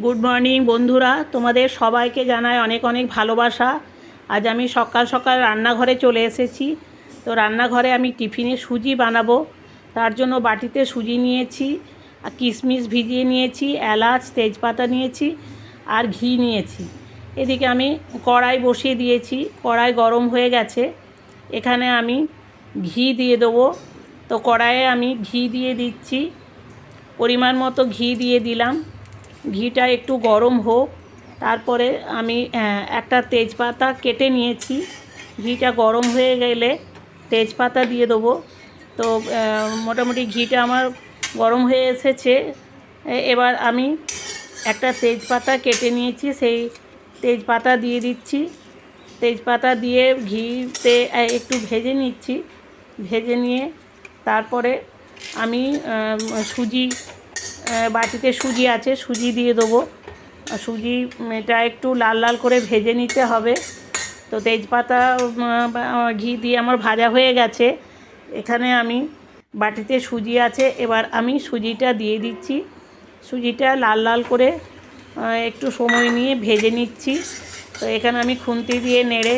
Good morning বন্ধুরা। তোমাদের সবাইকে জানাই অনেক অনেক ভালোবাসা। আজ আমি সকাল সকাল রান্নাঘরে চলে এসেছি। তো রান্নাঘরে আমি টিফিনে সুজি বানাবো। তার জন্য বাটিতে সুজি নিয়েছি কিশমিশ ভিজিয়ে নিয়েছি, এলাচ, তেজপাতা নিয়েছি, আর ঘি নিয়েছি। এদিকে আমি কড়াই বসিয়ে দিয়েছি। কড়াই গরম হয়ে গেছে। এখানে আমি ঘি দিয়ে দেবো। তো কড়াইয়ে আমি ঘি দিয়ে দিচ্ছি। পরিমাণ মতো ঘি দিয়ে দিলাম। ঘিটা একটু গরম হোক। তারপরে আমি একটা তেজপাতা কেটে নিয়েছি। ঘিটা গরম হয়ে গেলে তেজপাতা দিয়ে দেবো। তো মোটামুটি ঘিটা আমার গরম হয়ে এসেছে। এবার আমি একটা তেজপাতা কেটে নিয়েছি। সেই তেজপাতা দিয়ে দিচ্ছি। তেজপাতা দিয়ে ঘিতে একটু ভেজে নিচ্ছি। ভেজে নিয়ে তারপরে আমি সুজি বাটিতে সুজি আছে, সুজি দিয়ে দেবো। সুজি এটা একটু লাল লাল করে ভেজে নিতে হবে। তো তেজপাতা ঘি দিয়ে আমার ভাজা হয়ে গেছে। এখানে আমি বাটিতে সুজি আছে, এবার আমি সুজিটা দিয়ে দিচ্ছি। সুজিটা লাল লাল করে একটু সময় নিয়ে ভেজে নিচ্ছি। তো এখানে আমি খুন্তি দিয়ে নেড়ে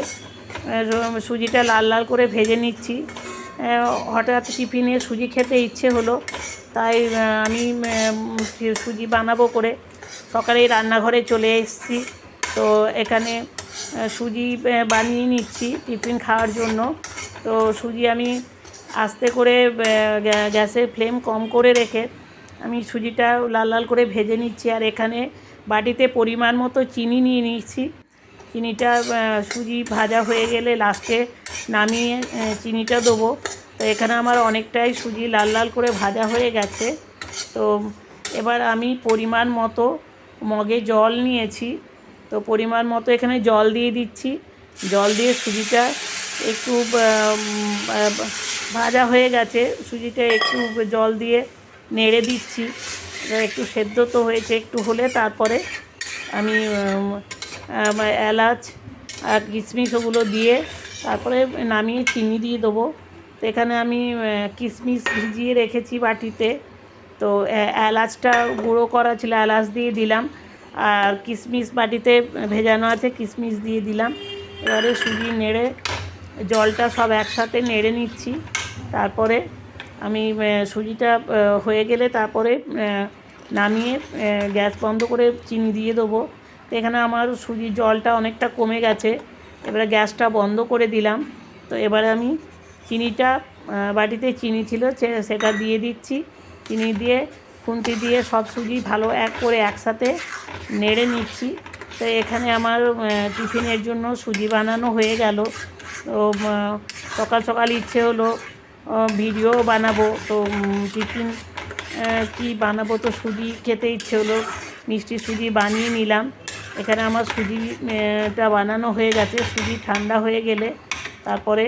সুজিটা লাল লাল করে ভেজে নিচ্ছি। হঠাৎ টিফিনে সুজি খেতে ইচ্ছে হলো, তাই আমি সুজি বানাবো করে সকালেই রান্নাঘরে চলে এসেছি। তো এখানে সুজি বানিয়ে নিচ্ছি টিফিন খাওয়ার জন্য। তো সুজি আমি আস্তে করে গ্যাসের ফ্লেম কম করে রেখে আমি সুজিটা লাল লাল করে ভেজে নিচ্ছি। আর এখানে বাটিতে পরিমাণ মতো চিনি নিয়ে নিচ্ছি। চিনিটা সুজি ভাজা হয়ে গেলে লাস্টে নামিয়ে চিনিটা দেবো। তো এখানে আমার অনেকটাই সুজি লাল লাল করে ভাজা হয়ে গেছে। তো এবার আমি পরিমাণ মতো মগে জল নিয়েছি। তো পরিমাণ মতো এখানে জল দিয়ে দিচ্ছি। জল দিয়ে সুজিটা একটু ভাজা হয়ে গেছে। সুজিটা একটু জল দিয়ে নেড়ে দিচ্ছি। একটু সেদ্ধ তো হয়েছে একটু হলে তারপরে আম, এলাচ আর কিশমিশ ওগুলো দিয়ে তারপরে নামিয়ে চিনি দিয়ে দেবো। তো এখানে আমি কিশমিশ ভিজিয়ে রেখেছি বাটিতে। তো এলাচটা গুঁড়ো করা ছিল, এলাচ দিয়ে দিলাম। আর কিশমিশ বাটিতে ভেজানো আছে, কিশমিশ দিয়ে দিলাম। এবারে সুজি নেড়ে, জলটা সব একসাথে নেড়ে নিচ্ছি। তারপরে আমি সুজিটা হয়ে গেলে তারপরে নামিয়ে গ্যাস বন্ধ করে চিনি দিয়ে দেবো। এখানে আমার সুজির জলটা অনেকটা কমে গেছে। এবারে গ্যাসটা বন্ধ করে দিলাম। তো এবারে আমি চিনিটা বাটিতে চিনি ছিল সেটা দিয়ে দিচ্ছি। চিনি দিয়ে, খুন্তি দিয়ে সব সুজি ভালো এক করে একসাথে নেড়ে নিচ্ছি। তো এখানে আমার টিফিনের জন্য সুজি বানানো হয়ে গেল। তো সকাল সকাল ইচ্ছে হলো ভিডিও বানাবো। তো টিফিন কি বানাবো? তো সুজি খেতে ইচ্ছে হলো, মিষ্টি সুজি বানিয়ে নিলাম। এখানে আমার সুজিটা বানানো হয়ে গেছে। সুজি ঠান্ডা হয়ে গেলে তারপরে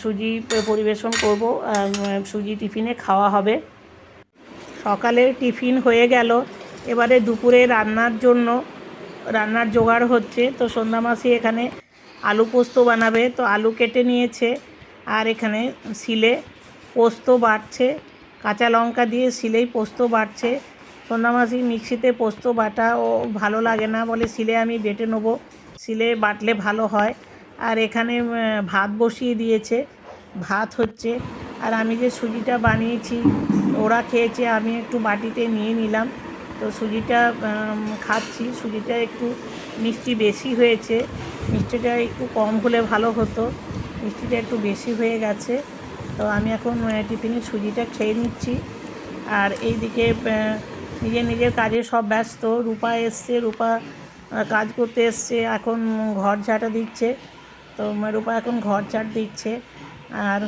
সুজি পরিবেশন করব। সুজি টিফিনে খাওয়া হবে। সকালের টিফিন হয়ে গেল। এবারে দুপুরে রান্নার জন্য, রান্নার জোগাড় হচ্ছে। তো সন্ধ্যা মাসি এখানে আলু পোস্ত বানাবে। তো আলু কেটে নিয়েছে। আর এখানে শিলে পোস্ত বাটছে কাঁচা লঙ্কা দিয়ে শিলেই পোস্ত বাটছে সন্ধ্যা মাসি মিক্সিতে পোস্ত, বাটা ও ভালো লাগে না বলে শিলে আমি বেটে নেব। শিলে বাটলে ভালো হয়। আর এখানে ভাত বসিয়ে দিয়েছে। ভাত হচ্ছে। আর আমি যে সুজিটা বানিয়েছি, ওরা খেয়েছে, আমি একটু বাটিতে নিয়ে নিলাম। তো সুজিটা খাচ্ছি। সুজিটা একটু মিষ্টি বেশি হয়েছে। মিষ্টিটা একটু কম হলে ভালো হতো। মিষ্টিটা একটু বেশি হয়ে গেছে। তো আমি এখন টিফিনে সুজিটা খেয়ে নিচ্ছি। আর এইদিকে নিজের নিজের কাজে সব ব্যস্ত। রূপা এসছে, রূপা কাজ করতে এসছে, এখন ঘর ঝাঁটা দিচ্ছে। তো রূপা এখন ঘর ঝাঁট দিচ্ছে। আর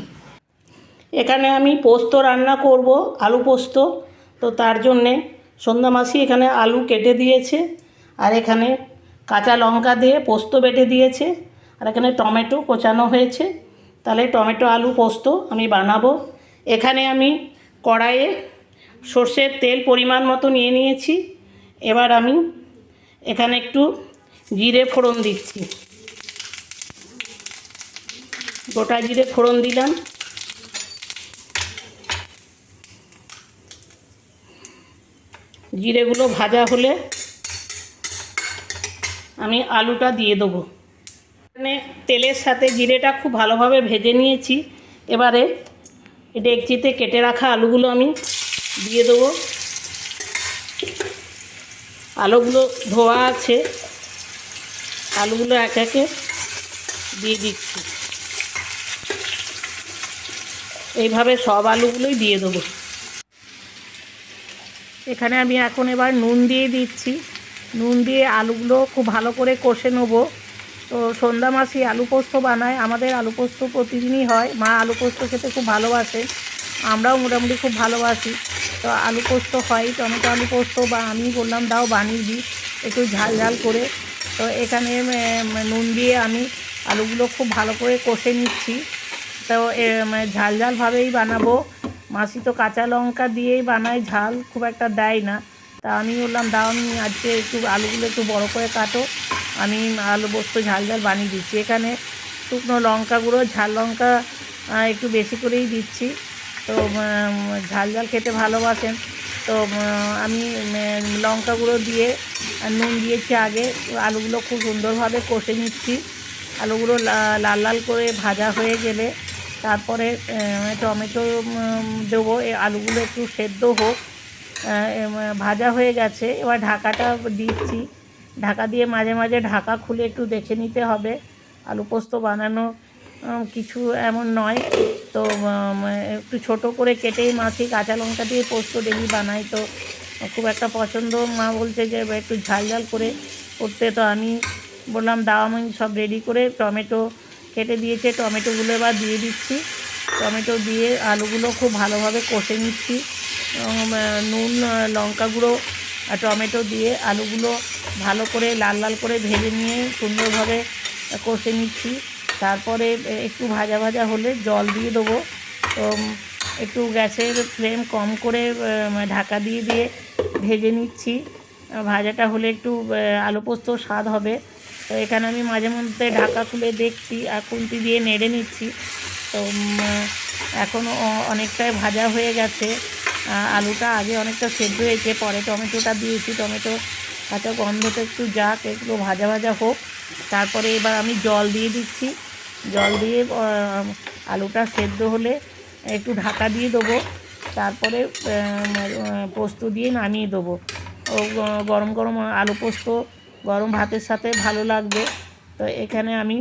এখানে আমি পোস্ত রান্না করব, আলু পোস্ত। তো তার জন্যে সন্ধ্যা মাসি এখানে আলু কেটে দিয়েছে। আর এখানে কাঁচা লঙ্কা দিয়ে পোস্ত বেটে দিয়েছে। আর এখানে টমেটো কোচানো হয়েছে। তাহলে টমেটো, আলু, পোস্ত আমি বানাবো। এখানে আমি কড়াইয়ে সর্ষের তেল পরিমাণ মতো নিয়ে নিয়েছি। এবার আমি এখানে একটু জিরে ফোড়ন দিচ্ছি। গোটা জিরে ফোড়ন দিলাম। জিরেগুলো ভাজা হলে আমি আলুটা দিয়ে দেবো। এখানে তেলের সাথে জিরেটা খুব ভালোভাবে ভেজে নিয়েছি। এবারে ডেকচিতে কেটে রাখা আলুগুলো আমি দিয়ে দেবো। আলুগুলো ধোয়া আছে। আলুগুলো এক একে দিয়ে দিচ্ছি। এইভাবে সব আলুগুলোই দিয়ে দেবো। এখানে আমি এখন এবার নুন দিয়ে দিচ্ছি। নুন দিয়ে আলুগুলো খুব ভালো করে কষে নেব। তো সন্ধ্যা মাসি আলু পোস্ত বানায়। আমাদের আলু পোস্ত প্রতিদিনই হয়। মা আলু পোস্ত খেতে খুব ভালোবাসে। আমরাও মোটামুটি খুব ভালোবাসি। তো আলু পোস্ত হয়, টমেটো আলু পোস্ত বা আমি বললাম দাও বানিয়ে দিই, একটু ঝাল ঝাল করে। তো এখানে নুন দিয়ে আমি আলুগুলো খুব ভালো করে কষে নিচ্ছি। তো ঝাল ঝালভাবেই বানাবো। মাসি তো কাঁচা লঙ্কা দিয়েই বানায়, ঝাল খুব একটা দেয় না। তা আমি বললাম, দাও আমি আজকে একটু আলুগুলো একটু বড় করে কাটো। আমি আলু পোস্ত ঝাল ঝাল বানিয়ে দিচ্ছি। এখানে শুকনো লঙ্কা গুঁড়ো, ঝাল লঙ্কা একটু বেশি করেই দিচ্ছি। তো ঝাল ঝাল খেতে ভালোবাসেন। তো আমি লঙ্কা গুঁড়ো দিয়ে নুন দিয়েছি আগে। আলুগুলো খুব সুন্দরভাবে কষে নিচ্ছি। আলুগুলো লাল লাল করে ভাজা হয়ে গেলে তারপরে টমেটো দেবো। আলুগুলো একটু সেদ্ধ হোক। ভাজা হয়ে গেছে। এবার ঢাকাটা দিচ্ছি। ঢাকা দিয়ে মাঝে মাঝে ঢাকা খুলে একটু দেখে নিতে হবে। আলু পোস্ত বানানো কিছু এমন নয়। তো একটু ছোট করে কেটেই মাছি, কাঁচা লঙ্কা দিয়ে পোস্ত ডেলি বানাই। তো, খুব একটা পছন্দ। মা বলছে যে একটু ঝাল ঝাল করে করতে। তো আমি বললাম, দাও আমি সব রেডি করে টমেটো কেটে দিয়েছে। টমেটোগুলো এবার দিয়ে দিচ্ছি। টমেটো দিয়ে আলুগুলো খুব ভালোভাবে কষে নিচ্ছি। নুন, লঙ্কা গুঁড়ো আর টমেটো দিয়ে আলুগুলো ভালো করে লাল লাল করে ভেজে নিয়ে সুন্দরভাবে কষে নিচ্ছি। তারপরে একটু ভাজা ভাজা হলে জল দিয়ে দেবো। তো একটু গ্যাসের ফ্লেম কম করে ঢাকা দিয়ে দিয়ে ভেজে নিচ্ছি। ভাজাটা হলে একটু আলু পোস্ত স্বাদ হবে। তো, এখানে আমি মাঝে মধ্যে ঢাকা খুলে দেখছি আর খুন্তি দিয়ে নেড়ে নিচ্ছি। তো এখনও অনেকটাই ভাজা হয়ে গেছে। আলুটা আগে অনেকটা সেদ্ধ হয়েছে, পরে টমেটোটা দিয়েছি। টমেটো কাঁচা গন্ধটা একটু যাক এগুলো ভাজা ভাজা হোক। তারপরে এবার আমি জল দিয়ে দিচ্ছি। জল দিয়ে আলুটা সেদ্ধ হলে একটু ঢাকা দিয়ে দেবো। তারপরে পোস্ত দিয়ে নামিয়ে দেবো। ও গরম গরম আলু পোস্ত গরম ভাতের সাথে ভালো লাগবে। তো এখানে আমি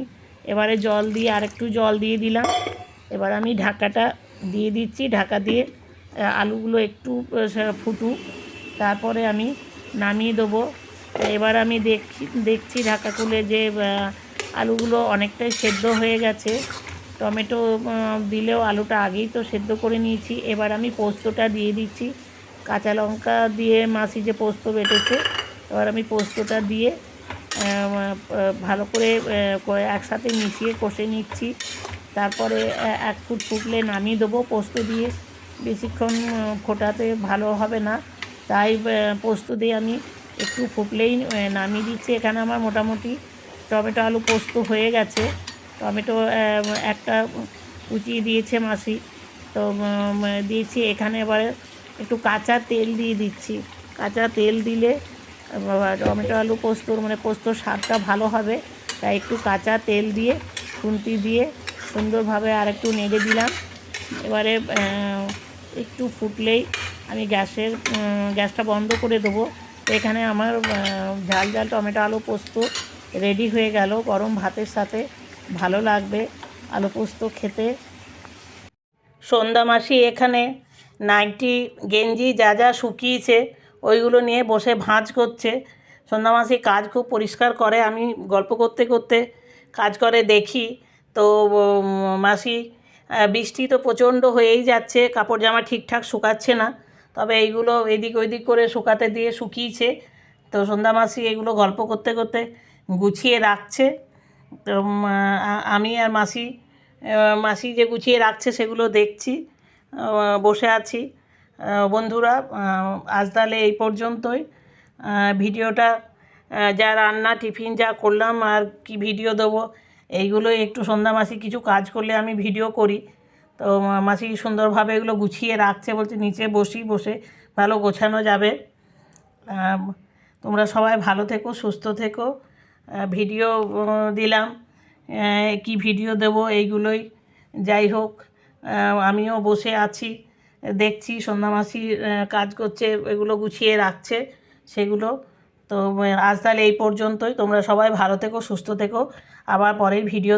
এবারে জল দিয়ে আরেকটু জল দিয়ে দিলাম। এবার আমি ঢাকাটা দিয়ে দিচ্ছি। ঢাকা দিয়ে আলুগুলো একটু ফুটুক। তারপরে আমি নামিয়ে দেবো। এবার আমি দেখছি দেখছি ঢাকা খুলে যে আলুগুলো অনেকটাই সেদ্ধ হয়ে গেছে। টমেটো দিলেও আলুটা আগেই তো সেদ্ধ করে নিয়েছি। এবার আমি পোস্তটা দিয়ে দিচ্ছি। কাঁচা লঙ্কা দিয়ে মাসি যে পোস্ত বেটেছে, এবার আমি পোস্তটা দিয়ে ভালো করে একসাথে মিশিয়ে কষে নিচ্ছি। তারপরে এক ফুট ফুটলে নামিয়ে দেবো পোস্ত দিয়ে। বেশিক্ষণ ফোটাতে ভালো হবে না। তাই পোস্ত দিয়ে আমি একটু ফুটলেই নামিয়ে দিচ্ছি। এখানে আমার মোটামুটি টমেটো আলু পোস্ত হয়ে গেছে। টমেটো একটা কুচিয়ে দিয়েছে মাসি। তো দিয়েছি। এখানে এবারে একটু কাঁচা তেল দিয়ে দিচ্ছি। কাঁচা তেল দিলে টমেটো আলু পোস্তর মানে পোস্তর স্বাদটা ভালো হবে। তাই একটু কাঁচা তেল দিয়ে, খুন্তি দিয়ে সুন্দরভাবে আর একটু নেড়ে দিলাম। এবারে একটু ফুটলেই আমি গ্যাসের গ্যাসটা বন্ধ করে দেবো। এখানে আমার ঝাল ঝাল টমেটো আলু পোস্ত রেডি হয়ে গেল। গরম ভাতের সাথে ভালো লাগবে। আলু পোস্ত খেতে। সন্ধ্যা মাসি এখানে নাইটি গেঞ্জি যা যা শুকিয়েছে, ওইগুলো নিয়ে বসে ভাঁজ করছে। সন্ধ্যা মাসি কাজ খুব পরিষ্কার করে, আমি গল্প করতে করতে কাজ করে দেখি। তো মাসি বৃষ্টি তো প্রচণ্ড হয়েই যাচ্ছে, কাপড় জামা ঠিকঠাক শুকাচ্ছে না। তবে এইগুলো এদিক ওইদিক করে শুকাতে দিয়ে শুকিয়েছে। তো সন্ধ্যা মাসি এগুলো গল্প করতে করতে গুছিয়ে রাখছে। তো আমি আর মাসি মাসি যে গুছিয়ে রাখছে সেগুলো দেখছি বসে আছি। বন্ধুরা আজ তাহলে এই পর্যন্তই। ভিডিওটা যা রান্না, টিফিন, যা করলাম আর কি ভিডিও দেবো এইগুলো একটু সন্ধ্যা মাসি কিছু কাজ করলে আমি ভিডিও করি। তো মাসি সুন্দরভাবে এগুলো গুছিয়ে রাখছে বলছে, নিচে বসি, বসে ভালো গোছানো যাবে। তোমরা সবাই ভালো থেকো, সুস্থ থেকো। ভিডিও দিলাম। কি ভিডিও দেব এইগুলোই। যাই হোক আমিও বসে আছি, দেখছি সন্ধ্যামাসি কাজ করছে, এগুলো গুছিয়ে রাখছে সেগুলো। তো আজ তাহলে এই পর্যন্তই। তোমরা সবাই ভালো থেকো, সুস্থ থেকো। আবার পরের ভিডিও